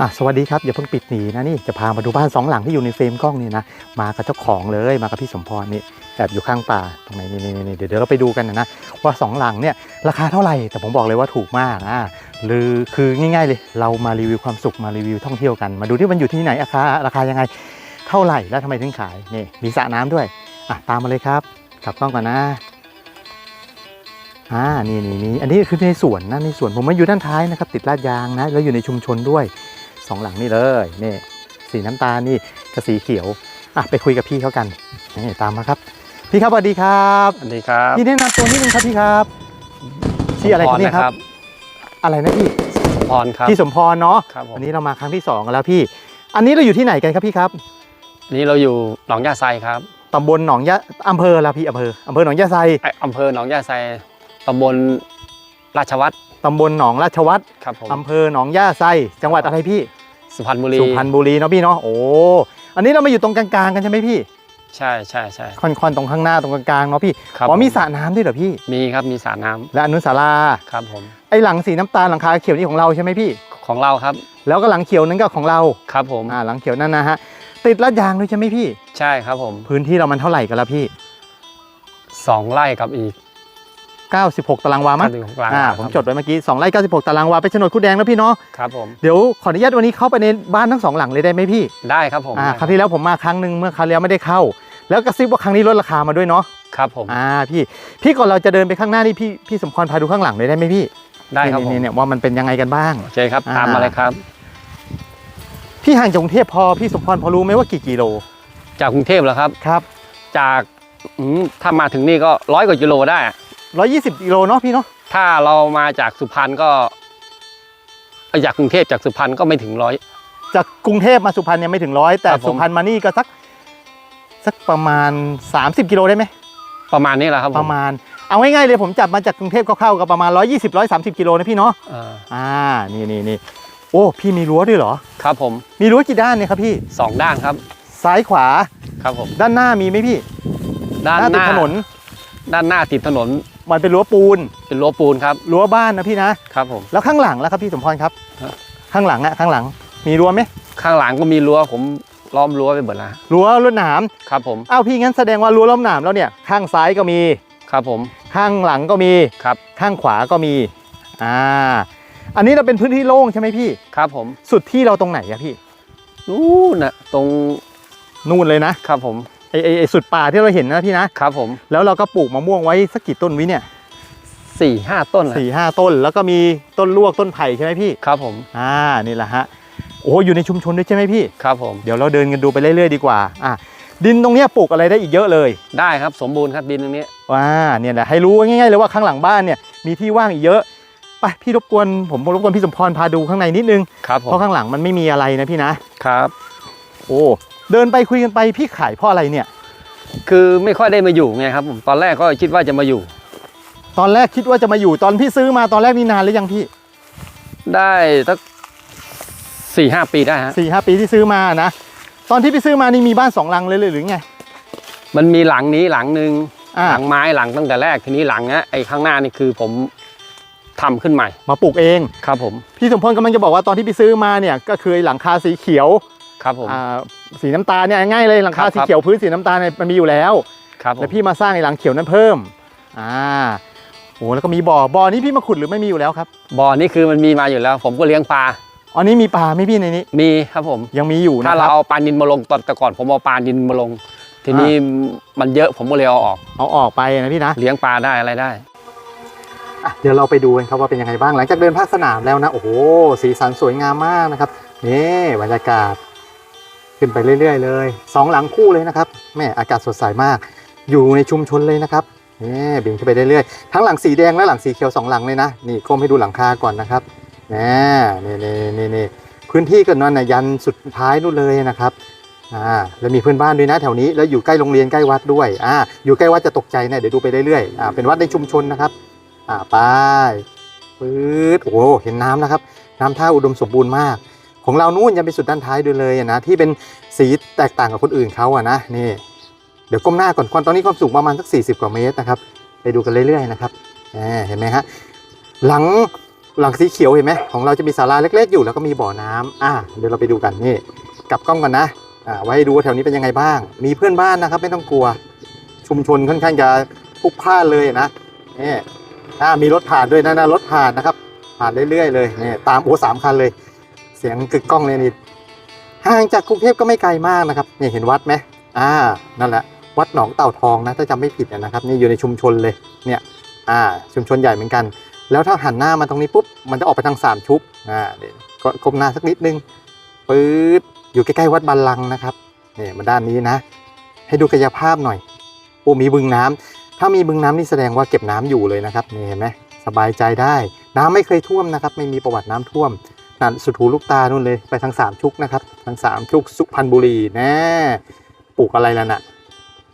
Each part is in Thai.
อะสวัสดีครับอย่าเพิ่งปิดหนีนะนี่จะพามาดูบ้านสองหลังที่อยู่ในเฟรมกล้องนี่นะมากับเจ้าของเลยมากับพี่สมพรนี่แอบอยู่ข้างป่าตรงไหนนี่นี่นเดี๋ยวเราไปดูกันนะว่าสองหลังเนี่ยราคาเท่าไหร่แต่ผมบอกเลยว่าถูกมากอะหรือคือง่าย ๆ เลย เรามารีวิวความสุขมารีวิวท่องเที่ยวกัน มาดูที่มันอยู่ที่ไหนราคาราคายังไงเท่าไหร่แล้วทำไมถึงขายนี่มีสระน้ำด้วยอะตามมาเลยครับกลับกล้องก่อนนะอ่านี่นี่นี่อันนี้คือในสวนนะในสวนผมมาอยู่ด้านท้ายนะครับติดลาดยางนะแล้วอยู่ในชุมชนด้วย สองหลังนี่เลยนี่สีน้ำตาลนี่กับสีเขียวอะไปคุยกับพี่เขากันนี่ตามมาครับ พี่ครับสวัสดีครับสวัสดีครับพี่แนะนำตัวนิดนึงครับพี่ครับชื่ออะไรครับเนี่ยครับ อะไรนะพี่สมพรครับพี่สมพรเนาะครับผมวันนี้เรามาครั้งที่สองกันแล้วพี่ อันนี้เราอยู่ที่ไหนกันครับพี่ครับนี่เราอยู่หนองยาไซครับตำบลหนองยะอำเภอละพี่อำเภออำเภอหนองยะไซไอ้อำเภอหนองยาไซตำบลราชวัตรตำบลหนองราชวัตรครับผมอำเภอหนองยะไซจังหวัดอะไรพี่ สุพรรณบุรีสุพรรณบุรีเนาะพี่เนาะโอ้อันนี้เรามาอยู่ตรงกลางๆกันใช่ไหมพี่ใช่ใช่ใช่ค่อนๆตรงข้างหน้าตรงกลางๆเนาะพี่ครับอ๋อมีผสระน้ำด้วยเหรอพี่ มีครับมีสระน้ำและอนุสาราครับผมไอหลังสีน้ำตาลหลังคาเขียวนี่ของเราใช่ไหมพี่ ของเราครับแล้วก็หลังเขียวนั้นก็ของเราครับผมอ่าหลังเขียวนั่นนะฮะติดลาดยางด้วยใช่ไหมพี่ ใช่ครับผมพื้นที่เรามันเท่าไหร่กันละพี่ สองไร่กับอีก 96 ตารางวามั้งถึงหกล้านอ่าครับผมจดไว้เมื่อกี้2ไร่96 ตารางวาเป็นโฉนดคู่แดงแล้วพี่เนาะครับผมเดี๋ยวขออนุญาตวันนี้เข้าไปในบ้านทั้งสองหลังเลยได้ไหมพี่ได้ครับผมอ่าได้ครั้งที่แล้วผมมาครั้งหนึ่งเมื่อครั้งแล้วไม่ได้เข้า แล้วกระซิบว่าครั้งนี้ลดราคามาด้วยเนาะครับผมอ่าพี่พี่ก่อนเราจะเดินไปข้างหน้านี่พี่พี่สมพรพาดูข้างหลังเลยได้ไหมพี่ได้ครับผมนี่ๆเนี่ยว่ามันเป็นยังไงกันบ้าง โอเคครับอ่า ตามมาเลยครับ พี่ห่างจากกรุงเทพพอพี่สมพรพอรู้ไหมว่ากี่กิโลจากกรุงเทพเหรอครับ ครับ จากอืมถ้ามาถึงนี่ก็ร้อยกว่ากิโลได้อะ 120กิโลเนาะพี่เนาะถ้าเรามาจากสุพรรณก็เอ้ยจากกรุงเทพจากสุพรรณก็ไม่ถึงร้อย จากกรุงเทพมาสุพรรณเนี่ยไม่ถึงร้อยแต่ครับผม สุพรรณมานี่ก็สักสักประมาณ 30กิโลได้ไหมประมาณนี้แหละครับผประมาณเอาง่ายๆเลยผมจับมาจากกรุงเทพก็เข้ากับประมาณ 120 130กิโลนะพี่เนาะอ่าอ่านี่นี่นี่โอ้พี่มีรั้วด้วยเหรอ ครับผมมีรั้วกี่ด้านเนี่ยครับพี่ สองด้านครับ ซ้ายขวาครับผม ด้านหน้ามีไหมพี่ด้านหติดน้าถนน ด้านหน้าติดถนน มันเป็นรั้วปูนเป็นรั้วปูนครับรั้วบ้านนะพี่นะครับผม แล้วข้างหลังแล้วครับพี่สมพรครับครับข้างหลังอะข้างหลัง มีรั้วไหมข้างหลังก็มีรั้วผมล้อมรั้วไปหมดแล้วรั้วรวดหนามครับผมอ้าวพี่งั้นแสดงว่ารั้วล้อมหนามแล้วเนี่ยข้างซ้ายก็มี ครับผมข้างหลังก็มีครับข้างขวาก็มีอ่าอันนี้เราเป็นพื้นที่โล่งใช่ไหมพี่ ครับผมสุดที่เราตรงไหนอะพี่ นู่นน่ะตรงนู่นเลยนะครับผม ไอไอไอสุดป่าที่เราเห็นนะพี่นะครับผมแล้วเราก็ปลูกมะม่วงไว้สักกี่ต้นวิเนี่ยสี่ห้าต้นแหละสี่ห้าต้น แล้วก็มีต้นลวกต้นไผ่ใช่ไหมพี่ครับผมอ่านี่แหละฮะโอ้อยู่ในชุมชนด้วยใช่ไหมพี่ครับผมเดี๋ยวเราเดินกันดูไปเรื่อยๆดีกว่าอะดินตรงเนี้ยปลูกอะไรได้อีกเยอะเลย ได้ครับสมบูรณ์ครับดินตรงนี้ว้าเนี่ยแหละให้รู้ง่ายๆเลยว่าข้างหลังบ้านเนี่ยมีที่ว่างอีกเยอะไปพี่รบกวนผมรบกวนพี่สมพรพาดูข้างในนิดนึงครับผเพมราะข้างหลังมันไม่มีอะไรนะพี่นะครับ โอ้ เดินไปคุยกันไปพี่ขายเพราะอะไรเนี่ย คือไม่ค่อยได้มาอยู่ไงครับผมตอนแรกก็คิดว่าจะมาอยู่ ตอนแรกคิดว่าจะมาอยู่ตอนพี่ซื้อมาตอนแรกนี่นานหรือยังพี่ได้สักสี่ห้าปีได้ฮะสี่ห้าปีที่ซื้อมานะ ตอนที่พี่ซื้อมานี่มีบ้านสองหลังเลยเลยหรือไง มันมีหลังนี้หลังหนึ่งอ่า หลังไม้หลังตั้งแต่แรกทีนี้หลังเนี้ยไอ้ข้างหน้านี่คือผมทำขึ้นใหม่มาปลูกเอง ครับผม พี่สมพลกำลังจะบอกว่าตอนที่พี่ซื้อมาเนี่ยก็คือหลังคาสีเขียว ครับผม อ่าสีน้ำตาลเนี่ยง่ายเลยหลังคาครับสีเขียวพื้นสีน้ำตาลเนี่ยมันมีอยู่แล้ว ครับผมแล้วพี่มาสร้างไอ้หลังเขียวนั้นเพิ่ม อ่าโอ้แล้วก็มีบ่อ บ่อนี้พี่มาขุดหรือไม่มีอยู่แล้วครับ บ่อนี่คือมันมีมาอยู่แล้ว ผมก็เลี้ยงปลาอ๋อนี่มีปลาไหม่พี่ในนี้ มีครับผม ยังมีอยู่นะถ้าคเรารับ เอาปลานินมาลงตอนแต่ก่อนผมเอาปลานินมาลง ทีนี้มันเยอะผมก็เลยเอาออก เอาออกไปนะพี่นะ เลี้ยงปลาได้อะไรได้ อะเดี๋ยวเราไปดูกันครับว่าเป็นยังไงบ้างหลังจากเดินภาคสนามแล้วนะ โอ้โห สีสันสวยงามมากนะครับ นี่บรรยากาศ ขึ้นไปเรื่อย ๆ เลยสองหลังคู่เลยนะครับแม่อากาศสดใสมาก อยู่ในชุมชนเลยนะครับนี่บินขึ้นไปเรื่อยๆทั้งหลังสีแดงและหลังสีเขียวสองหลังเลยนะนี่ก้มให้ดูหลังคาก่อนนะครับนี่นี่นี่นี่นพื้นที่กันนั่นนะยันสุดท้ายนู่นเลยนะครับอ่าแล้วมีเพื่อนบ้านด้วยนะแถวนี้แล้วอยู่ใกล้โรงเรียนใกล้วัดด้วยอ่าอยู่ใกล้วัดจะตกใจนะเดี๋ยวดูไปเรื่อยๆอ่าเป็นวัดในชุมชนนะครับอ่าไปปื๊ดโอ้เห็นน้ำนะครับ น้ำท่าอุดมสมบูรณ์มาก ของเรานู่นยังไปสุดด้านท้ายด้วยเลยนะที่เป็นสีแตกต่างกับคนอื่นเขาอะนะนี่เดี๋ยวก้มหน้าก่อนความตอนนี้ความสูงประมาณสัก 40 กว่าเมตรนะครับ ไปดูกันเรื่อยๆนะครับแหมเห็นไหมฮะหลังหลังสีเขียวเห็นไหมของเราจะมีศาลาเล็กๆอยู่แล้วก็มีบ่อน้ำอ่าเดี๋ยวเราไปดูกันนี่กลับกล้องกันนะอ่าไว้ให้ดูว่าแถวนี้เป็นยังไงบ้าง มีเพื่อนบ้านนะครับ ไม่ต้องกลัว ชุมชนค่อนข้างจะพลุกพล่านเลยนะนี่อ่ามีรถผ่านด้วยนะนะรถผ่านนะครับ ผ่านเรื่อยๆเลยนี่ตามโอ้สามคันเลย เสียงกึกก้องเลยนี่ห่างจากกรุงเทพก็ไม่ไกลมากนะครับนี่เห็นวัดไหมอ่านั่นแหละ วัดหนองเต่าทองนะถ้าจำไม่ผิดนะครับ นี่อยู่ในชุมชนเลยเนี่ยอ่าชุมชนใหญ่เหมือนกัน แล้วถ้าหันหน้ามาตรงนี้ปุ๊บมันจะออกไปทางสามชุกอ่าเนี่ยก็ก้มหน้าสักนิดนึงปื๊ดอยู่ใกล้ๆวัดบันลังนะครับนี่มาด้านนี้นะ ให้ดูกายภาพหน่อยโอ้มีบึงน้ำถ้ามีบึงน้ำนี่แสดงว่าเก็บน้ำอยู่เลยนะครับนี่เห็นไหมสบายใจได้ น้ำไม่เคยท่วมนะครับ ไม่มีประวัติน้ำท่วม นั่นสุดหูลูกตานู่นเลยไปทางสามชุกนะครับทางสามชุกสุพรรณบุรีแน่ปลูกอะไรล่ะน่ะ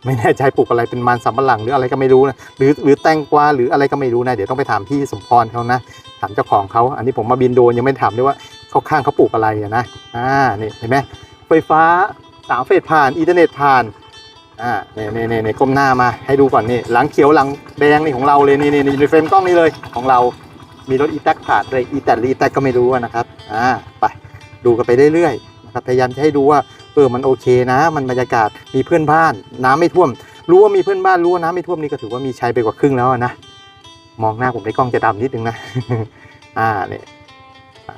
ไม่แน่ใจปลูกอะไรเป็นมันสำปะหลังหรืออะไรก็ไม่รู้นะหรือหรือแตงกวาหรืออะไรก็ไม่รู้นะเดี๋ยวต้องไปถามพี่สมพรเขานะถามเจ้าของเขาอันนี้ผมมาบินโดนยังไม่ถามด้วยว่าเขาข้างเขาปลูกอะไรอะนะอ่านี่เห็นไหมไฟฟ้าสามเฟสผ่านอินเทอร์เน็ตผ่านอ่าเนี่ยเนี่ยเนี่ยก้มหน้ามาให้ดูก่อนนี่หลังเขียวหลังแดงนี่ของเราเลยนี่นี่ในเฟรมกล้องนี่เลยของเรา มีรถอีแท็กผ่านเลยอีแตดหรืออีแท็กก็ไม่รู้นะครับอ่าไปดูกันไปเรื่อยๆนะครับพยายามจะให้ดูว่าเออมันโอเคนะ มันบรรยากาศมีเพื่อนบ้าน น้ำไม่ท่วม รู้ว่ามีเพื่อนบ้านรู้ว่าน้ำไม่ท่วมนี่ก็ถือว่ามีใชัยไปกว่าครึ่งแล้วนะมองหน้าผมในกล้องจะดำนิดนึงนะอ่าเนี่ยอ่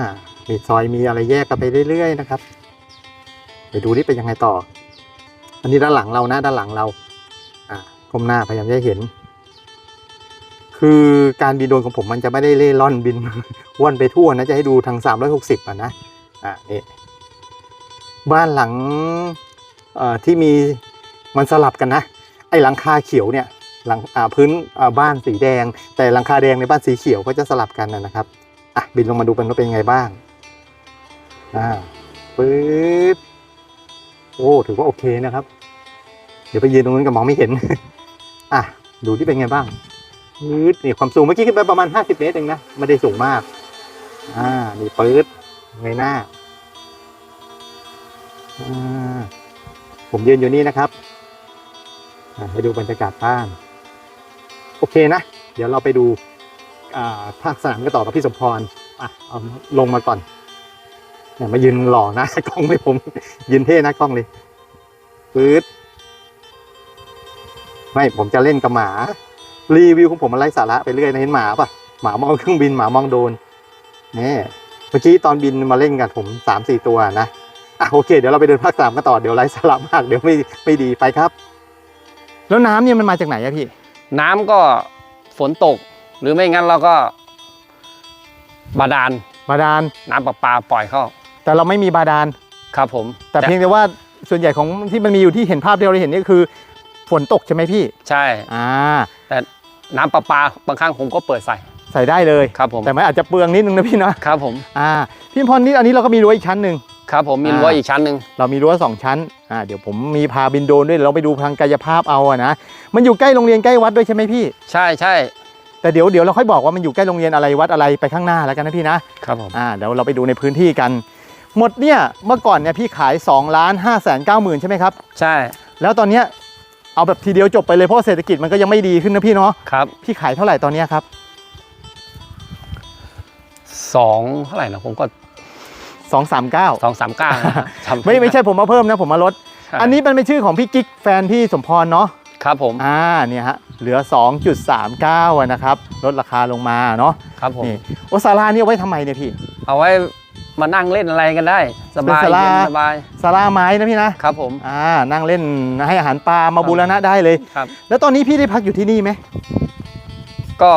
ามีซอยมีอะไรแยกกันไปเรื่อยๆนะครับไปดูนี่เป็นยังไงต่อ อันนี้ด้านหลังเรานะด้านหลังเรา อ่าก้มหน้าพยายามจะเห็น คือการบินโดรนของผมมันจะไม่ได้เล่ร่อนบินว่อนไปทั่วนะ จะให้ดูทาง 360อะนะอ่านี่บ้านหลังที่มีมันสลับกันนะ ไอ้หลังคาเขียวเนี่ยหลังพื้นบ้านสีแดง แต่หลังคาแดงในบ้านสีเขียวก็จะสลับกันนะครับอะบินลงมาดูกันว่าเป็นยังไงบ้างอ่าปึ๊บโอ้ถือว่าโอเคนะครับ เดี๋ยวไปยืนตรงนั้นก็มองไม่เห็นอะดูที่เป็นไงบ้าง ปื๊ดนี่ความสูงเมื่อกี้ขึ้นไปประมาณ 50 เมตรเองนะ ไม่ได้สูงมาก อ่า นี่ปื๊ดไงหน้าอ่าผมยืนอยู่นี่นะครับอ่าให้ดูบรรยากาศบ้าน โอเคนะ เดี๋ยวเราไปดูอ่าภาคสนามกันต่อกับพี่สมพรอะเอาลงมาก่อนเนี่ยมายืนหล่อนะกล้องเลยผม ยืนเท่นะกล้องเลยปื๊ดไม่ผมจะเล่นกับหมา รีวิวของผมมันไร้สาระไปเรื่อยนะเห็นหมาปะหมามองเครื่องบินหมามองโดรนนี่เมื่อกี้ตอนบินมาเล่นกันผมสามสี่ตัวนะอะโอเค เดี๋ยวเราไปเดินภาคสามกันต่อเดี๋ยวไร้สาระมากเดี๋ยวไม่ไม่ดีไปครับ แล้วน้ำเนี่ยมันมาจากไหนอะพี่ น้ำก็ฝนตก หรือไม่งั้นเราก็บาดาลบาดาล น้ำประปาปล่อยเข้า แต่เราไม่มีบาดาล ครับผมแต่เพียงแต่ว่าส่วนใหญ่ของที่มันมีอยู่ที่เห็นภาพที่เราเห็นนี่คือ ฝนตกใช่ไหมพี่ ใช่ อ่าแต่ น้ำประปาบางครั้งผมก็เปิดใส่ใส่ได้เลยครับผมแต่มันอาจจะเปลืองนิดนึงนะพี่นะครับผมอ่าพี่พรนี่อันนี้เราก็มีรั้วอีกชั้นหนึ่งครับผมมีอ่ารั้วอีกชั้นหนึ่งเรามีรั้วสองชั้นอ่าเดี๋ยวผมมีพาบินโดรนด้วยเดี๋ยวเราไปดูทางกายภาพเอาอะนะมันอยู่ใกล้โรงเรียนใกล้วัดด้วยใช่ไหมพี่ ใช่ใช่แต่เดี๋ยวเดี๋ยวเราค่อยบอกว่ามันอยู่ใกล้โรงเรียนอะไรวัดอะไรไปข้างหน้าแล้วกันนะพี่นะครับผมอ่าเดี๋ยวเราไปดูในพื้นที่กัน หมดเนี่ยเมื่อก่อนเนี่ยพี่ขาย2ล้าน5แสน9หมื่นใช่ไหมครับใช่ แล้วตอนเนี้ย เอาแบบทีเดียวจบไปเลยเพราะเศรษฐกิจมันก็ยังไม่ดีขึ้นนะพี่เนาะครับพี่ขายเท่าไหร่ตอนเนี้ยครับสองเท่าไหร่นะผมก็239สองสามเก้าไม่ไม่ใช่ผมมาเพิ่มนะผมมาลด อันนี้มันเป็นชื่อของพี่กิ๊กแฟนพี่สมพรเนาะครับผมอ่าเนี่ยฮะเหลือ 2.39อะนะครับลดราคาลงมาเนาะครับผมนี่โอซาร่านี่เอาไว้ทำไมเนี่ยพี่ เอาไว้ มานั่งเล่นอะไรกันได้ สบายเป็นศาลา เย็นสบายซาร่าไม้นะพี่นะครับผมอ่านั่งเล่นให้อาหารปลามาบูรณะได้เลย ครับ แล้วตอนนี้พี่ได้พักอยู่ที่นี่ไหมก็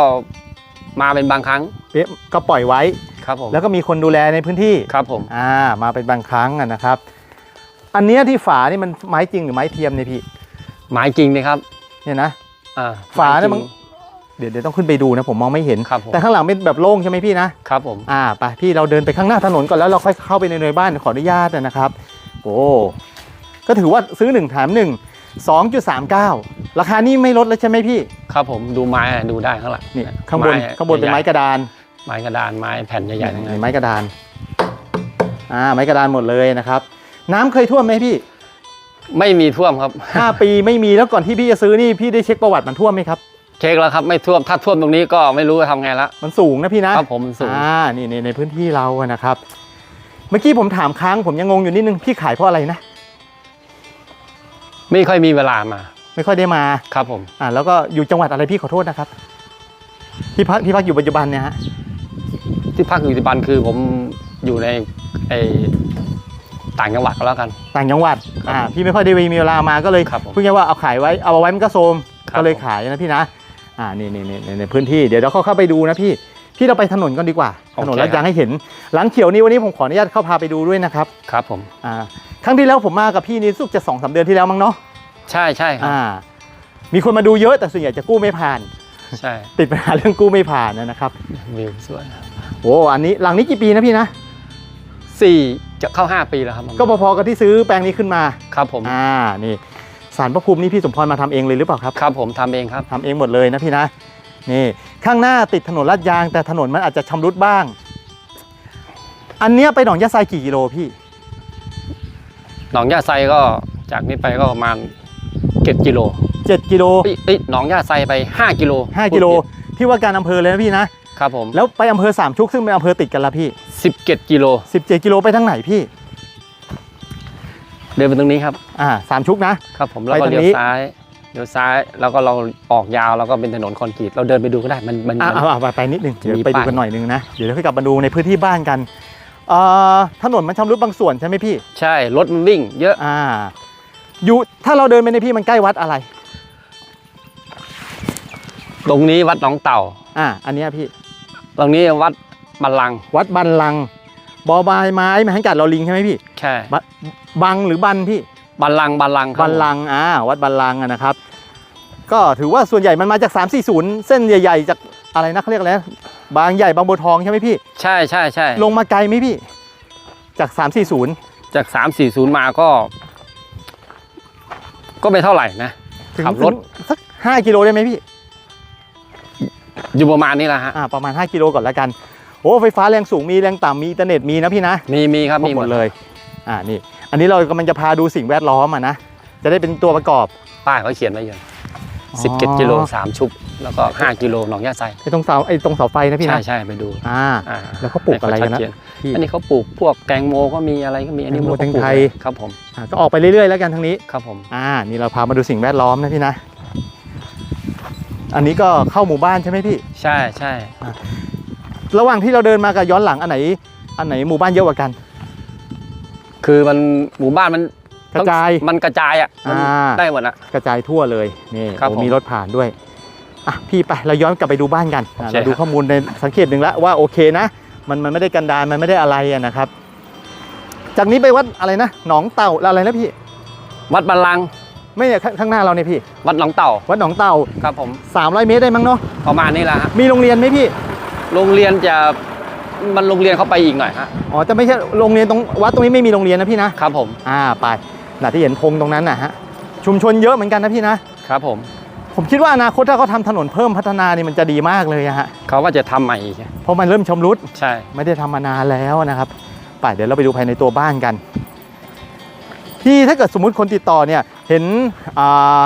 มาเป็นบางครั้งเอ๊ะก็ปล่อยไว้ ครับผมแล้วก็มีคนดูแลในพื้นที่ครับผม อ่ามาเป็นบางครั้งอะนะครับ อันเนี้ยที่ฝานี่มันไม้จริงหรือไม้เทียมเนี่ยพี่หมายจริงนะครับเนี่ยนะอ่าฝาเนี่ยไจมัรินง เดี๋ยวเดี๋ยวต้องขึ้นไปดูนะผมมองไม่เห็น ครับผม แต่ข้างหลังเป็นแบบโล่งใช่ไหมพี่นะครับผม อ่าไปพี่เราเดินไปข้างหน้าถนนก่อนแล้วเราค่อยเข้าไปในหน่วยบ้านขออนุญาตนะครับ โอ้ก็ถือว่าซื้อ1แถม1 2.39 ราคานี่ไม่ลดแล้วใช่ไหมพี่ครับผมดูไม้อะดูได้ข้างหลังนี่ข้างบนไม้ข้างบนเป็นไม้กระดาน ไม้กระดานไม้แผ่นใหญ่ๆทั้งนั้นไม้กระดาน อ่า ไม้กระดานหมดเลยนะครับ น้ำเคยท่วมไหมพี่ ไม่มีท่วมครับ 5 ปีไม่มีแล้วก่อนที่พี่จะซื้อนี่พี่ได้เช็คประวัติมันท่วมไหมครับ เช็คแล้วครับไม่ท่วมถ้าท่วมตรงนี้ก็ไม่รู้จะทำไงละมันสูงนะพี่นะครับผมมันสูง อ่านี่ในในพื้นที่เราอะนะครับ เมื่อกี้ผมถามค้างผมยังงงอยู่นิดนึงพี่ขายเพราะอะไรนะ ไม่ค่อยมีเวลามาไม่ค่อยได้มา ครับผม อ่าแล้วก็อยู่จังหวัดอะไรพี่ขอโทษนะครับพี่พักพี่พักอยู่ปัจจุบันเนี่ยฮะที่พักอยู่ปัจจุบันคือผมอยู่ในไอต่างจังหวัดก็แล้วกัน ต่างจังหวัดครับอ่าพี่ไม่ค่อยได้มีเวลามาก็เลยครับผมพูดง่ายๆว่าเอาขายไว้เอาไว้มันก็โทรมครับก็เลยผม ขายนะพี่นะ อ่านี่นี่นี่ในในพื้นที่เดี๋ยวเราเข้าเข้าไปดูนะพี่พี่เราไปถนนกันดีกว่า ถนนลาดยางให้เห็น หลังเขียวนี้วันนี้ผมขออนุญาตเข้าพาไปดูด้วยนะครับครับผมอ่าครั้งที่แล้วผมมากับพี่นี่รู้สุกจะสองสามเดือนที่แล้วมั้งเนาะใช่ใช่ครับอ่ามีคนมาดูเยอะแต่ส่วนใหญ่จะกู้ไม่ผ่านใช่ติดปัญหาเรื่องกู้ไม่ผ่านนะครับวิวสวยโอ้อันนี้หลังนี้กี่ปีนะพี่นะสี่จะเข้าห้าปีแล้วครับก็พอๆกับที่ซื้อแปลงนี้ขึ้นมาครับผมอ่านี่ สารพระภูมินี่พี่สมพรมาทำเองเลยหรือเปล่าครับครับผมทำเองครับ ทำเองหมดเลยนะพี่นะนี่ข้างหน้าติดถนนลาดยาง แต่ถนนมันอาจจะชำรุดบ้าง อันเนี้ยไปหนองยะไซกี่กิโลพี่ หนองย่าไซก็จากนี้ไปก็ประมาณเจ็ดกิโล7กิโลเอ้ยเอ้ยหนองย่าไซไป 5 กิโล5กิโลที่ว่าการอำเภอเลยนะพี่นะครับผมแล้วไปอำเภอสามชุกซึ่งเป็นอำเภอติดกันละพี่ 17 กิโล 17 กิโลไปทางไหนพี่ เดินไปตรงนี้ครับอ่าสามชุกนะครับผมแล้วไปก็ทางเลี้ยวนี้ซ้ายเลี้ยวซ้ายแล้วก็เราออกยาวแล้วก็เป็นถนนคอนกรีตเราเดินไปดูก็ได้มันมันอ่ามันเอาเอาไปไปนิดนึงจะเดี๋ยวมีไปดูป้ายกันหน่อยนึงนะเดี๋ยวเราค่อยกลับมาดูในพื้นที่บ้านกันเอ่อถนนมันชำรุดบางส่วนใช่ไหมพี่ ใช่รถมันวิ่ง เยอะอ่าอยู่ถ้าเราเดินไปในพี่มันใกล้วัดอะไร ตรงนี้วัดหนองเต่าอ่าอันเนี้ยพี่ ตรงนี้วัดบัลลังก์วัดบันลังก์ บอบายไม้ไม้หันกัดเราลิงใช่ไหมพี่ใช่บบังหรือบันพี่บัลลังก์บัลลังก์ครับบันลังก์อ่าวัดบันลังก์อะนะครับ ก็ถือว่าส่วนใหญ่มันมาจาก 340 เส้นใหญ่ๆ จากอะไรนะเขาเรียกอะไรนะบางใหญ่บางบัวทองใช่ไหมพี่ ใช่ใช่ใช่ลงมาไกลไหมพี่ จาก 340 จาก 340 มาก็ ก็ไม่เท่าไหร่นะถึงขับรถถึงสัก 5 กิโลได้ไหมพี่ อยู่ประมาณนี้แหละฮะอ่าประมาณ 5 กิโลก่อนแล้วกัน โอ้ไฟฟ้าแรงสูงมีแรงต่ำมีอินเทอร์เน็ตมีนะพี่นะมีมีครับครบมีหมดเลยอ่านี่ อันนี้เรากำลังจะพาดูสิ่งแวดล้อมอะนะจะได้เป็นตัวประกอบป้ายเขาเขียนไว้อยู่อ๋อ17กิโลสามชุบ แล้วก็ 5กิโลหนองย่าไซไอ้ตรงเสาไอ้ตรงเสาไฟนะพี่ใช่นะใช่ไปดูอ่าอ่าแล้วเขาปลูกอะไรกันนะให้เขาชัดเจพี่อันนี้เขาปลูกพวกแตงโมก็มีอะไรก็มีอันนี้แตงโมเขาปลูกแตงไทยครับผมอ่าก็ออกไปเรื่อยๆแล้วกันทางนี้ครับผมอ่านี่เราพามาดูสิ่งแวดล้อมนะพี่นะ อันนี้ก็เข้าหมู่บ้านใช่ไหมพี่ ใช่ใช่ ระหว่างที่เราเดินมากับย้อนหลังอันไหน อันไหนหมู่บ้านเยอะกว่ากัน คือมันหมู่บ้านมันกระจายมันกระจายอะมันอ่า ได้หมดอะ กระจายทั่วเลยนี่ครับโอ้ผมมีรถผ่านด้วยอะพี่ไปเราย้อนกลับไปดูบ้านกันอะโอเคเราดูครับ ข้อมูลในสังเกตหนึ่งแล้วว่าโอเคนะ มันมันไม่ได้กันดานมันไม่ได้อะไรอะนะครับ จากนี้ไปวัดอะไรนะหนองเต่าอะไรนะพี่ วัดบัลลังก์ไม่เนี่ยข้างข้างหน้าเราเนี่ยพี่ วัดหนองเต่าวัดหนองเต่า ครับผม300 เมตรได้มั้งเนาะประมาณนี้แหละฮะมีโรงเรียนไหมพี่ โรงเรียนจะมันโรงเรียนเข้าไปอีกหน่อยฮะอ๋อจะไม่ใช่โรงเรียนตรงวัดตรงนี้ไม่มีโรงเรียนนะพี่นะครับผมอ่าไปน่ะที่เห็นธงตรงนั้นนะฮะชุมชนเยอะเหมือนกันนะพี่นะครับผม ผมคิดว่าอนาคตถ้าเขาทำถนนเพิ่มพัฒนานี่มันจะดีมากเลยอะฮะเขาว่าจะทำใหม่อีกเพราะมันเริ่มชำรุด ใช่ ไม่ได้ทำมานานแล้วนะครับไปเดี๋ยวเราไปดูภายในตัวบ้านกัน พี่ถ้าเกิดสมมุติคนติดต่อเนี่ย เห็นอ่า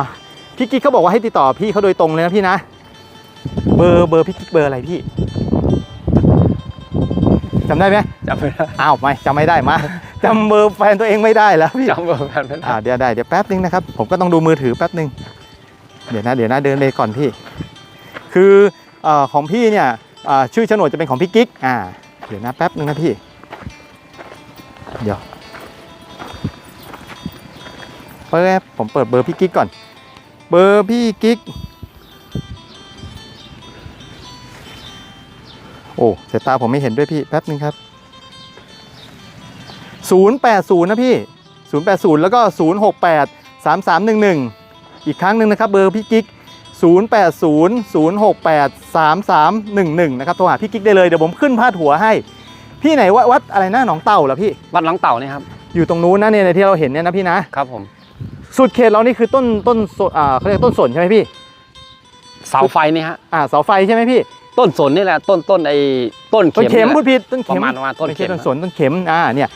พี่กิ๊กเขาบอกว่าให้ติดต่อพี่เขาโดยตรงเลยนะพี่นะ เบอร์เบอร์พี่กิ๊กเบอร์อะไรพี่ จำได้ไหมจำไม่ได้อ้าวไม่จำไม่ได้มาจำเบอร์แฟนตัวเองไม่ได้แล้วพี่จำเบอร์แฟนไม่ได้อ่าเดี๋ยวได้เดี๋ยวแป๊บนึงนะครับ ผมก็ต้องดูมือถือแป๊บนึงเดี๋ยวนะเดี๋ยวนะเดินไปก่อนพี่ คือเอ่อของพี่เนี่ยอ่าชื่อโฉนดจะเป็นของพี่กิ๊กอ่าเดี๋ยวนะแป๊บนึงนะพี่ เดี๋ยวแป๊บผมเปิดเบอร์พี่กิ๊กก่อน เบอร์พี่กิ๊ก โอ้สายตาผมไม่เห็นด้วยพี่แป๊บนึงครับ 080 นะพี่ 080 แล้วก็ 068 3311 อีกครั้งหนึ่งนะครับเบอร์พี่กิ๊ก080 068 3311 นะครับโทรหาพี่กิ๊กได้เลยเดี๋ยวผมขึ้นพาดหัวให้ พี่ไหนวัดวัดอะไรนะหนองเต่าเหรอพี่ วัดหนองเต่านี่ครับ อยู่ตรงนู้นนะเนี่ยในที่เราเห็นเนี่ยนะพี่นะ ครับผม สุดเขตเรานี่คือต้นต้นสนอ่าเขาเรียกต้นสนใช่ไหมพี่ เสาไฟนี่ฮะ อ่าเสาไฟใช่ไหมพี่ ต้นสนนี่แหละต้นต้นไอ้ต้นต้นเข็มเข็มนี่แหพูละดผิดต้นปเข็มระมาณประมาณต้นไม่เข็ใช่มต้นสนต้นเข็มอ่าเนี่ย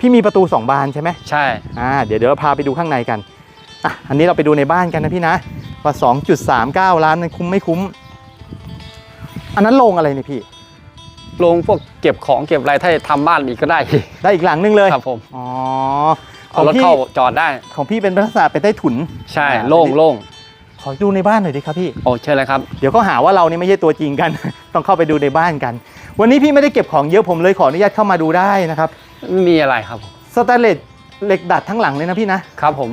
พี่มีประตูสองบานใช่ไหมใช่อ่าเดี๋ยวเดี๋ยวเราพาไปดูข้างในกันอะอันนี้เราไปดูในบ้านกันนะพี่นะว่า 2.39 ล้านนั้นคุ้มไม่คุ้ม อันนั้นลงอะไรเนี่ยพี่ ลงพวกเก็บของเก็บอะไรถ้าจะทำบ้านอีกก็ได้ได้อีกหลังนึงเลยครับผมอ๋อขเอาองรถพี่เข้าจอดได้ของพี่เป็นลักษณะเป็นใต้ถุน ใช่อ่า โล่งโล่งข อดูในบ้านหน่อยดิครับพี่ โอ้เชิญเลยครับ เดี๋ยวเขาหาว่าเรานี่ไม่ใช่ตัวจริงกัน ต้องเข้าไปดูในบ้านกัน วันนี้พี่ไม่ได้เก็บของเยอะผมเลยขออนุญาตเข้ามาดูได้นะครับไม่มีอะไรครับสแตนเลสเหล็กดัดทั้งหลังเลยนะพี่นะครับผม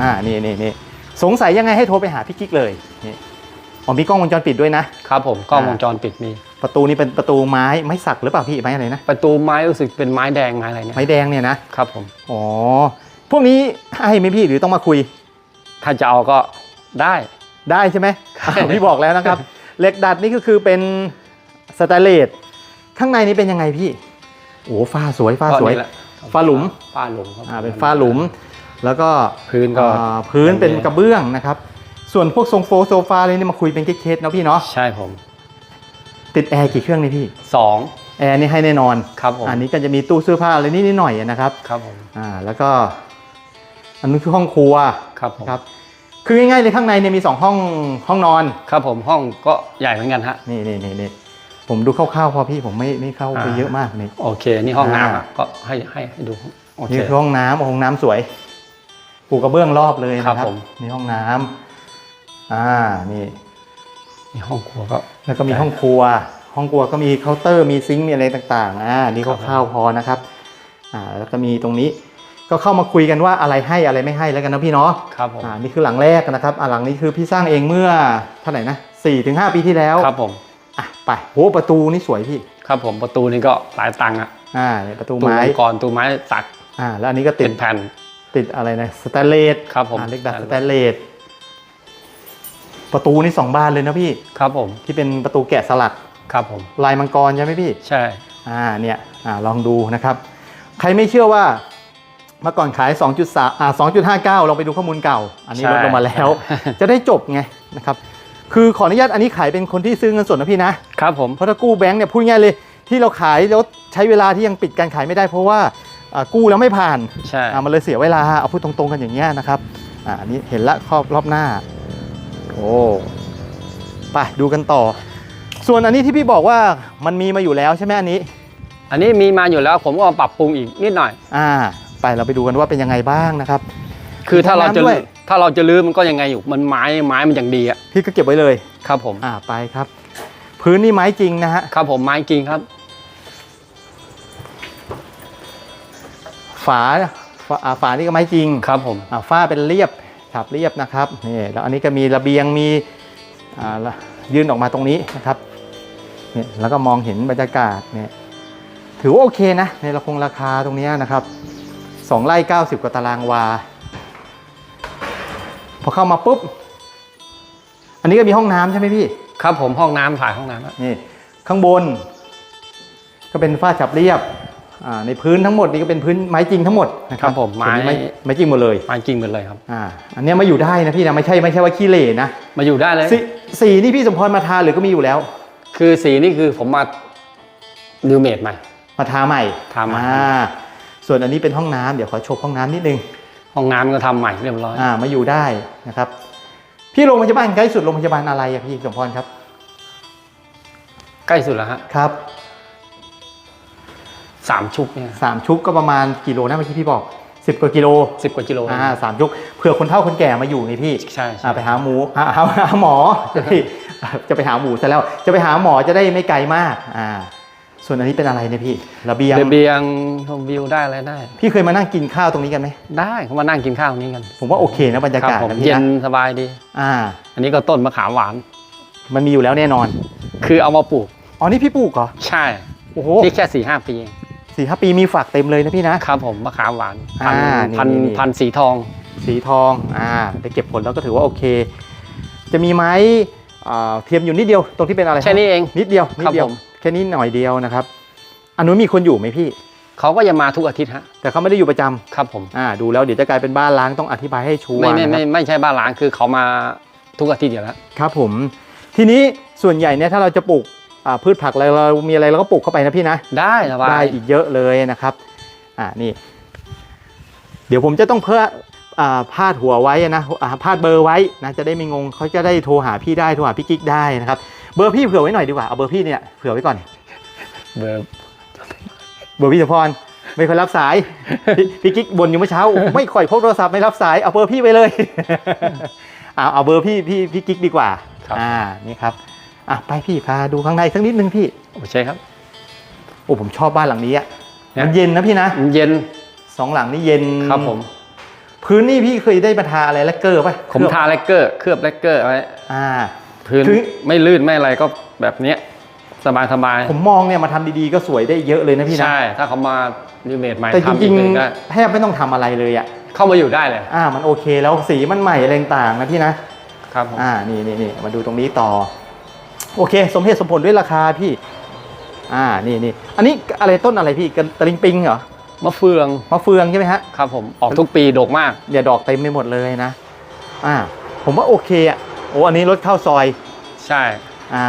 อ่านี่นี่นี่สงสัยยังไงให้โทรไปหาพี่กิ๊กเลยนี่อ๋อมีกล้องวงจรปิดด้วยนะครับผมกล้องอ่าวงจรปิดมี ประตูนี้เป็นประตูไม้ไม้สักหรือเปล่าพี่ไม้อะไรนะประตูไม้รู้สึกเป็นไม้แดงไม้อะไรเนี่ยไม้แดงเนี่ยนะครับผมอ๋อพวกนี้ให้ไหมพี่หรือต้องมาคุย ถ้าจะเอาก็ได้ได้ใช่ไหมได้อ้าวพี่บอกแล้วนะครับ เหล็กดัดนี่ก็คือเป็นสแตนเลสข้างในนี้เป็นยังไงพี่โอ้ฝ้าสวยฝ้าสวยก็นี่แหละฝ้าหลุมฝ้าหลุมครับอ่าเป็นฝ้าหลุม แล้วก็พื้นก็อ่าพื้นเป็นกระเบื้องนะครับ ส่วนพวกทรงโฟโซฟาอะไรนี่มาคุยเป็นเคสๆเนาะพี่เนาะใช่ผมติดแอร์กี่เครื่องนี่พี่สองแอร์นี่ให้แน่นอนครับผมอันนี้ก็จะมีตู้เสื้อผ้าอะไรนิดๆหน่อยๆนะครับครับผมอ่าแล้วก็ อันนี้คือห้องครัวครับผมครับ คือง่ายๆเลยข้างในเนี่ยมีสองห้องห้องนอน ครับผมห้องก็ใหญ่เหมือนกันฮะ นี่นี่นี่นี่ผมดูคร่าวๆพอพี่ผมไม่ไม่เข้าไปอ่า เยอะมากนี่ โอเค นี่ห้องอ่าน้ำอะก็ให้ให้ให้ดูโอเค นี่คือห้องน้ำห้องน้ำสวยปูกระเบื้องรอบเลยนะคครัรับบผม นี่ห้องน้ำอ่านี่นี่ห้องครัวก็ แล้วก็มีห้องครัว ห้องครัวก็มีเคาน์เตอร์มีซิงค์มีอะไรต่างๆอ่านี่ครับคร่าวๆพอนะครับอ่าแล้วก็มีตรงนี้ ก็เข้ามาคุยกันว่าอะไรให้อะไรไม่ให้แล้วกันนะพี่เนาะครับผมอ่านี่คือหลังแรกนะครับอ่าหลังนี้คือพี่สร้างเองเมื่อเท่าไหร่นะสี่ถึงห้าปีที่แล้วครับผมอะไปโหประตูนี่สวยพี่ครับผมประตูนี่ก็หลายตังค์อะอ่าเนี่ยประตูตู้ไม้มังกรตู้ไม้สักอ่าแล้วอันนี้ก็ติเป็ดนแผ่นติดอะไรนะสแตนเลสครับผมอ่าเล็กดัดสแตนเลสประตูนี่สองบานเลยนะพี่ครับผมที่ที่เป็นประตูแกะสลักครับผมลายมังกรใช่ไหมพี่ ใช่อ่าเนี่ยอ่าลองดูนะครับ ใครไม่เชื่อว่า เมื่อก่อนขาย 2.3อ่า2.59 ลองไปดูข้อมูลเก่า อันนี้ลดลงมาแล้ว จะได้จบไงนะครับ คือขออนุญาตอันนี้ขายเป็นคนที่ซื้อเงินสดนะพี่นะ ครับผม เพราะถ้ากู้แบงค์เนี่ยพูดง่ายเลย ที่เราขายแล้วใช้เวลาที่ยังปิดการขายไม่ได้เพราะว่าอ่ากู้แล้วไม่ผ่านใช่อ่ามันเลยเสียเวลา เอาพูดตรงๆกันอย่างเงี้ยนะครับอ่าอันนี้เห็นละครอบรอบหน้า โอ้ไปดูกันต่อ ส่วนอันนี้ที่พี่บอกว่ามันมีมาอยู่แล้วใช่ไหมอันนี้ อันนี้มีมาอยู่แล้วผมก็มาปรับปรุงอีกนิดหน่อย อ่า ไปเราไปดูกันว่าเป็นยังไงบ้างนะครับ คือถ้าเราจะห้องน้ำด้วย ถ้าเราจะลื้อมันก็ยังไงอยู่มันไม้ไม้มันอย่างดีอะพี่ก็เก็บไว้เลยครับผมอ่าไปครับ พื้นนี่ไม้จริงนะฮะครับผมไม้จริงครับ ฝาฝาอ่าฝานี่ก็ไม้จริงครับผม อ่าฝ้าเป็นเรียบฉาบเรียบนะครับนี่แล้วอันนี้ก็มีระเบียงมีอ่าละยื่นออกมาตรงนี้นะครับเนี่ยแล้วก็มองเห็นบรรยากาศเนี่ยถือว่าโอเคนะในราคงราคาตรงเนี้ยนะครับ สองไร่เก้าสิบกว่าตารางวา พอเข้ามาปุ๊บ อันนี้ก็มีห้องน้ำใช่ไหมพี่ ครับผมห้องน้ำถ่ายห้องน้ำอะนี่ ข้างบน ก็เป็นฝ้าฉับเรียบอ่าในพื้นทั้งหมดนี่ก็เป็นพื้นไม้จริงทั้งหมดนะคครัรับบผมส่วนไม้นี้ไม้ไม้จริงหมดเลยไม้จริงหมดเลยครับ อ่าอันเนี้ยมาอยู่ได้นะพี่นะไม่ใช่ไม่ใช่ว่าขี้เหร่นะมาอยู่ได้เลยสสีนี่พี่สมพรมาทาหรือก็มีอยู่แล้ว คือสีนี่คือผมมานิวเมดใหม่ มาทาใหม่ทาใหม่อ่า ส่วนอันนี้เป็นห้องน้ำเดี๋ยวขอชมห้องน้ำนิดนึง ห้องน้ำก็ทำใหม่เรียบร้อยอ่ามาอยู่ได้นะครับ พี่โรงพยาบาลใกล้สุดโรงพยาบาลอะไรอะพี่สมพรครับ ใกล้สุดแล้วฮะครับสามชุกเนี่ยสามชุกก็ประมาณกิโลนะเมื่อกี้พี่บอกสิบกว่ากิโลสิบกว่ากิโลอ่าสามชุกเผื่อคนเฒ่าคนแก่มาอยู่ไงพี่ใช่ใช่อ่าไปหาหมูหาหาหาหมอจะได้จะไปหาหมูซะแล้ว จะไปหาหมอจะได้ไม่ไกลมากอ่า ส่วนอันนี้เป็นอะไรเนี่ยพี่ระเบียง ระเบียงชมวิวได้อะไรได้ พี่เคยมานั่งกินข้าวตรงนี้กันไหม ได้เขามานั่งกินข้าวนี้กันผมว่าโอเคนะบรรยาครับกาศผมนะพี่เย็นนะสบายดี อ่า อันนี้ก็ต้นมะขามหวาน มันมีอยู่แล้วแน่นอน คือเอามาปลูก อ๋อ นี่พี่ปลูกเหรอ ใช่ โอ้โหนี่แค่สี่ห้าปีเองสี่ห้าปีมีฝักเต็มเลยนะพี่นะ ครับผมมะขามหวานพันอ่านี่พันนี่นี่ พันสีทอง สีทอง อ่า ได้เก็บผลแล้วก็ถือว่าโอเค จะมีไม้อ่าเทียมอยู่นิดเดียว ตรงที่เป็นอะไรแค่นี้เอง นิดเดียว นิดเดียว ครับผม แค่นี้หน่อยเดียวนะครับ อันนู้นมีคนอยู่ไหมพี่ เขาก็จะมาทุกอาทิตย์ฮะ แต่เขาไม่ได้อยู่ประจำครับผม อ่า ดูแล้วเดี๋ยวจะกลายเป็นบ้านล้างต้องอธิบายให้ชัวร์ไม่ไม่นะคไม่รับไม่ใช่บ้านล้างคือเขามาทุกอาทิตย์อยู่แล้ว ครับผม ทีนี้ส่วนใหญ่เนี่ยถ้าเราจะปลูกอ่าพืชผักอะไรเรามีอะไรเราก็ปลูกเข้าไปนะพี่นะ ได้สบาได้ยอีกเยอะเลยนะครับ อ่า นี่ เดี๋ยวผมจะต้องเพิ่มอ่าพาดหัวไว้นะอ่าพาดเบอร์ไว้นะ จะได้ไม่งงเขาจะได้โทรหาพี่ได้ โทรหาพี่กิ๊กได้นะครับ เบอร์พี่เผื่อไว้หน่อยดีกว่า เอาเบอร์พี่เนี่ยเผื่อไว้ก่อน เบอร์เบอร์พี่สมพรไม่ค่อยรับสายพี่พี่กิ๊กบ่นอยู่เมื่อเช้า ไม่ค่อยพกโทรศัพท์ไม่รับสายเอาเบอร์พี่ไปเลยเอาเอาเบอร์พี่พี่พี่กิ๊กดีกว่าครับอ่านี่ครับอะไปพี่พาดูข้างในสักนิดนึงพี่โอเคครับโอ้ผมชอบบ้านหลังนี้อะนะมันเย็นนะพี่นะมันเย็นสองหลังนี่เย็นครับผม พื้นนี่พี่เคยได้มาทาอะไรแลกเกอร์ป่ะผมทาแลกเกอร์เคลือบแลกเกอร์ไว้อ่า พื้นคือ ไม่ลื่นไม่อะไรก็แบบเนี้ยสบายสบายผมมองเนี่ยมาทำดีๆก็สวยได้เยอะเลยนะพี่นะ ใช่ถ้าเขามารีเมทใหม่แต่จทำริอีงกเลยก็ๆแทบไม่ต้องทำอะไรเลยอะ เข้ามาอยู่ได้เลยอ่า มันโอเคแล้วสีมันใหม่อะไรต่างๆนะพี่นะ ครับผมอ่า นี่นี่นี่มาดูตรงนี้ต่อ โอเค สมเหตุสมผลด้วยราคาพี่ อ่า นี่นี่อันนี้อะไรต้นอะไรพี่กันตะลิงปิงเหรอ มะเฟืองมะเฟืองใช่ไหมฮะ ครับผมออกทุกปีดกมาก เดี๋ยวดอกเต็มไปหมดเลยนะ อ่า ผมว่าโอเคอะ โอ้อันนี้รถเข้าซอยใช่ อ่า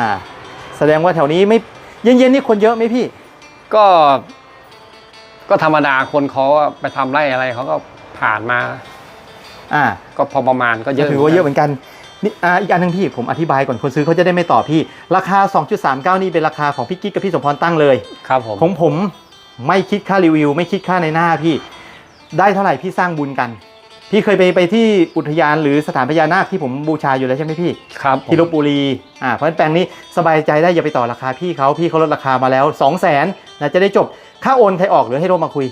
แสดงว่าแถวนี้ไม่เย็นๆนี่คนเยอะไหมพี่ ก็ ก็ธรรมดาคนเขาไปทำไร่อะไรเขาก็ผ่านมา อ่าก็พอประมาณก็เยอะถือว่าเยอะเหมือนกันนี่อ่าอีกอันหนึงพี่ผมอธิบายก่อนคนซื้อเขาจะได้ไม่ต่อพี่ ราคา 2.39 นี่เป็นราคาของพี่กิ๊กกับพี่สมพรตั้งเลย ครับผมของผมไม่คิดค่ารีวิว ไม่คิดค่าในหน้าพี่ ได้เท่าไหร่พี่สร้างบุญกัน พี่เคยไปไปที่อุทยานหรือสถานพญานาคที่ผมบูชาอยู่แล้วใช่ไหมพี่ ครับผมที่ลบบุรีอ่าเพราะฉะนั้นแปลงนี้สบายใจได้อย่าไปต่อราคาพี่เขาพี่เขาลดราคามาแล้ว2 0 0 0 0นนะจะได้จบค่าโอนใครออกหรือให้โทรมาคุย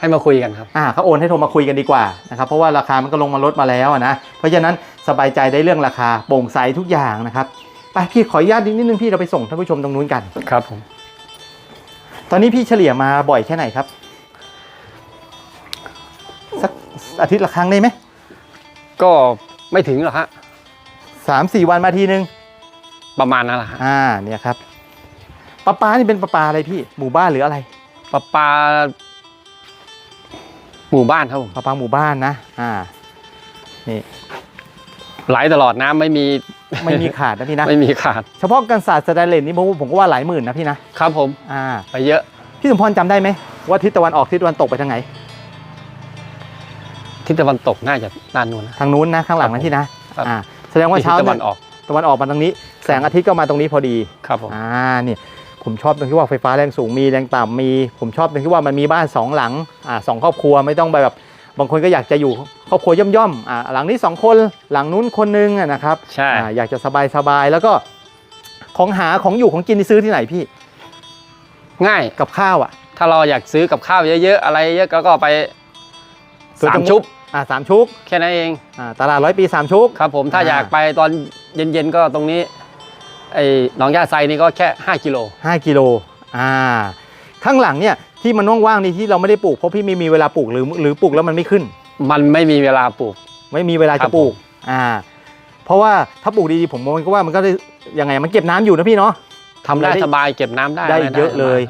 ให้มาคุยกันครับ อ่าเขาโอนให้โทรมาคุยกันดีกว่านะครับเพราะว่าราคามันก็ลงมาลดมาแล้วอะนะเพราะฉะนั้นสบายใจได้เรื่องราคาโปร่งใสทุกอย่างนะครับไปพี่ขออนุญาตนิดนึงพี่เราไปส่งท่านผู้ชมตรงนู้นกัน ครับผม ตอนนี้พี่เฉลี่ยมาบ่อยแค่ไหนครับ อาทิตย์ละครั้งได้ไหมก็ไม่ถึงหรอกฮะสามสี่วันมาทีนึง ประมาณนั้นแหละฮะอ่าเนี่ยครับปลาปลานี่เป็นปลาปลาอะไรพี่หมู่บ้านหรืออะไรปลาปลาหมู่บ้านครับผมปลาปลาหมู่บ้านนะอ่านี่ไหลตลอดน้ำไม่มีไม่มีขาดนะพี่นะไม่มีขาด เฉพาะกันศาสตร์สแตนเลสนี่ผมผมก็ว่าหลายหมื่นนะพี่นะครับผมอ่า ไปเยอะ พี่สมพรจำได้ไหมว่าทิศตะวันออกทิศตะวันตกไปทางไหน ทิศตะวันตกน่าจะด้านนู้นนะ ทางนู้นนะข้างหลังนะพี่นะครับ อ่าแสดงว่าทิศเช้าตะวันเนี่ยออกตะวันออกมาตรงนี้ แสงอาทิตย์ก็มาตรงนี้พอดีครับผม อ่าเนี่ยผมชอบตรงที่ว่าไฟฟ้าแรงสูงมีแรงต่ำมี ผมชอบตรงที่ว่ามันมีบ้านสองหลังอ่าสองครอบครัวไม่ต้องไปแบบบางคนก็อยากจะอยู่ครอบครัวย่อมๆอ่าหลังนี้สองคนหลังนู้นคนนึงอะนะครับใช่ อ่าอยากจะสบายๆแล้วก็ของหาของอยู่ของกินที่ซื้อที่ไหนพี่ง่ายกับข้าวอะ ถ้าเราอยากซื้อกับข้าวเยอะๆ อะไรเยอะก็ก็ไปตัว สาจัมงชุบอ่าสามชุกแค่นั้นเองอ่าตลาดร้อยปีสามชุกครับผมถ้าอ่าอยากไปตอนเย็นๆก็ตรงนี้ไอ้หนองยาไซนี่ก็แค่ 5กิโลห้ากิโลอ่าข้างหลังเนี่ยที่มันว่างๆนี่ที่เราไม่ได้ปลูกเพราะพี่ไม่มีเวลาปลูกหรือหรือปลูกแล้วมันไม่ขึ้น มันไม่มีเวลาปลูก ไม่มีเวลาครัจะบปลูกอ่าเพราะว่าถ้าปลูกดีๆผมมองก็ว่ามันก็ได้ยังไงมันเก็บน้ำอยู่นะพี่เนาะทำได้ได้สบายเก็บน้ำได้ได้ไรเยอะเลย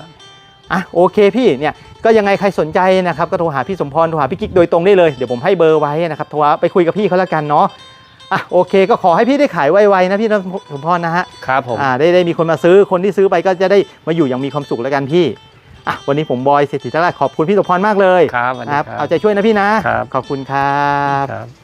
อะโอเคพี่เนี่ย ก็ยังไงใครสนใจนะครับก็โทรหาพี่สมพรโทรหาพี่กิ๊กโดยตรงได้เลยเดี๋ยวผมให้เบอร์ไว้นะครับโทรไปคุยกับพี่เขาแล้วกันเนาะอะโอเคก็ขอให้พี่ได้ขายไวๆนะพี่สมพรนะฮะครับผมอ่าได้ได้มีคนมาซื้อคนที่ซื้อไปก็จะได้มาอยู่อย่างมีความสุขแล้วกันพี่อะวันนี้ผมบอยเศรษฐีตลาดขอบคุณพี่สมพรมากเลยครับสวัสดีนะครับครับเอาใจช่วยนะพี่นะครับขอบคุณครับครับ